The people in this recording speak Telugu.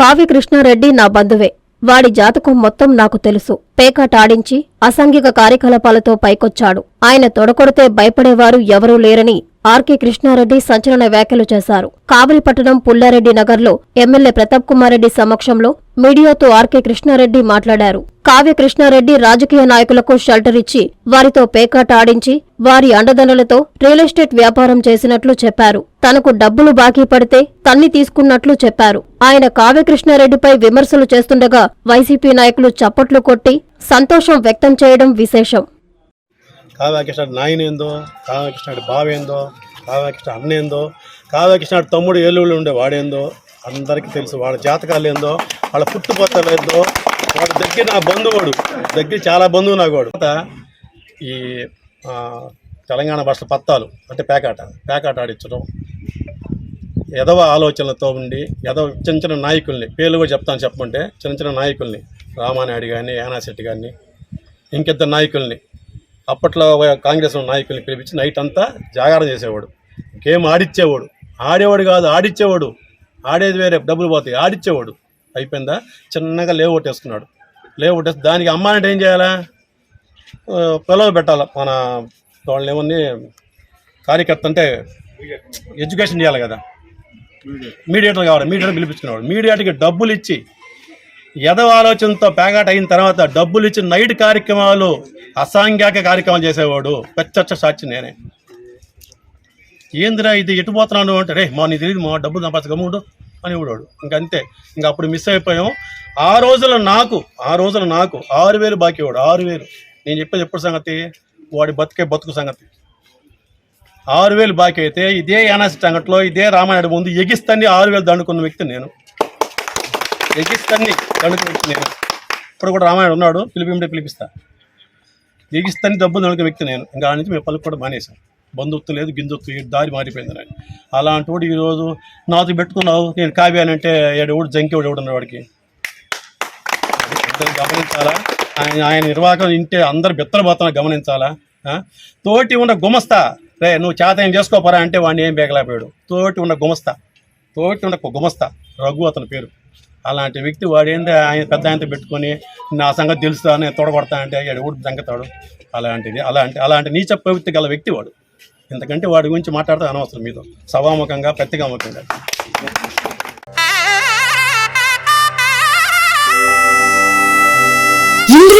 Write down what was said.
కావ్య కృష్ణారెడ్డి నా బంధువే. వాడి జాతకం మొత్తం నాకు తెలుసు. పేకాటాడించి అసాంఘిక కార్యకలాపాలతో పైకొచ్చాడు. ఆయన తొడకొడితే భయపడేవారు ఎవరూ లేరని ఆర్కే కృష్ణారెడ్డి సంచలన వ్యాఖ్యలు చేశారు. కావలిపట్టణం పుల్లారెడ్డి నగర్లో ఎమ్మెల్యే ప్రతాప్ కుమార్ రెడ్డి సమక్షంలో మీడియాతో ఆర్కే కృష్ణారెడ్డి మాట్లాడారు. కావ్య కృష్ణారెడ్డి రాజకీయ నాయకులకు షెల్టర్ ఇచ్చి వారితో పేకాట ఆడించి వారి అండదండలతో రియల్ ఎస్టేట్ వ్యాపారం చేసినట్లు చెప్పారు. తనకు డబ్బులు బాకీ పడితే తన్ని తీసుకున్నట్లు చెప్పారు. ఆయన కావ్య కృష్ణారెడ్డిపై విమర్శలు చేస్తుండగా వైసీపీ నాయకులు చప్పట్లు కొట్టి సంతోషం వ్యక్తం చేయడం విశేషం. కావ్యకృష్ణ నాయన ఏందో కావ్యకృష్ణ బావ ఏందో కావ్యకృష్ణ అన్న ఏందో కావ్యకృష్ణ తమ్ముడు ఏలూళ్ళు ఉండే వాడేందో అందరికీ తెలుసు వాళ్ళ జాతకాలు ఏందో వాళ్ళ పుట్టుపోతలు ఏందో వాడు దగ్గర నా బంధువుడు దగ్గర చాలా బంధువు నాకు వాడు. ఈ తెలంగాణ భాష పత్తాలు అంటే పేకాట పేకాట ఆడించడం ఎదవ ఆలోచనలతో ఉండి ఎదవ చిన్న చిన్న నాయకుల్ని పేర్లు కూడా చెప్తాను చెప్పమంటే చిన్న చిన్న నాయకుల్ని రామానాయుడు కానీ యానాశెట్టి గారిని ఇంకిద్దరు నాయకుల్ని. అప్పట్లో కాంగ్రెస్ నాయకుల్ని పిలిపించి నైట్ అంతా జాగారం చేసేవాడు. గేమ్ ఆడిచ్చేవాడు. ఆడేవాడు కాదు ఆడిచ్చేవాడు. ఆడేది వేరే డబ్బులు పోతాయి. ఆడిచ్చేవాడు. అయిపోయిందా? చిన్నగా లేవ్ కొట్టేసుకున్నాడు. లేవ్ దానికి అమ్మానంటే ఏం చేయాలా? పిలవ పెట్టాలి? మన వాళ్ళని ఏమని కార్యకర్త అంటే ఎడ్యుకేషన్ చేయాలి కదా. మీడియేటర్ కావాలి. మీడియేటర్ పిలిపించుకునేవాడు. మీడియాటర్కి డబ్బులు ఇచ్చి ఎదవ ఆలోచనతో పేగాట అయిన తర్వాత డబ్బులు ఇచ్చి నైట్ కార్యక్రమాలు అసాంఘిక కార్యక్రమాలు చేసేవాడు. పెచ్చచ్చ సాక్షి నేనే. ఏందిరా ఇది? ఎటు పోతున్నాను అంటే రే మా నీ తెలియదు మా డబ్బులు సంపాదించ అని ఇవ్వడాడు ఇంక అంతే. ఇంక అప్పుడు మిస్ అయిపోయాం. ఆ రోజుల నాకు ఆ రోజుల నాకు ఆరు వేలు బాకీ వాడు ఆరు వేలు. నేను చెప్పేది ఎప్పుడు సంగతి? వాడి బతికే బతుకు సంగతి. ఆరు వేలు బాకీ అయితే ఇదే యానాసి సంగట్లో ఇదే రామాయణ ముందు ఎగిస్తాన్ని ఆరు వేలు దండుకున్న వ్యక్తి నేను. ఎగిస్తాన్ని. దండుకున్న వ్యక్తి నేను. ఇప్పుడు కూడా రామాయణ ఉన్నాడు పిలిపింటే పిలిపిస్తా. దిగిస్తాని డబ్బు దండుకున్న వ్యక్తి నేను. ఇంకా ఆ నుంచి మేము పలుకు కూడా మానేశాం. బంధుత్వం లేదు గింజొత్తు ఈ దారి మారిపోయింది నాకు. అలాంటి వాడు ఈరోజు నాతో పెట్టుకున్నావు నేను కావ్యానంటే అని అంటే ఎవడున్న వాడికి. గమనించాలా? ఆయన ఆయన నిర్వాహకం ఇంటే అందరు బెత్తలు గమనించాలా? తోటి ఉన్న గుమస్తా రే నువ్వు చేత ఏం చేసుకోపోరా అంటే వాడిని ఏం బేగలేకపోయాడు. తోటి ఉన్న గుమస్తా తోటి ఉన్న గుమస్తా రఘు అతని పేరు. అలాంటి వ్యక్తి వాడేంది? ఆయన పెద్ద ఆయనతో పెట్టుకొని నా సంగతి తెలుస్తా నేను తొడగొడతా అంటే వాడు ఊడి దంగతాడు అలాంటిది అలాంటి అలాంటి నీచ ప్రవృత్తి గల వ్యక్తి వాడు. ఎందుకంటే వాడి గురించి మాట్లాడితే అనవసరం మీతో. సభాముఖంగా ప్రతిగాముఖంగా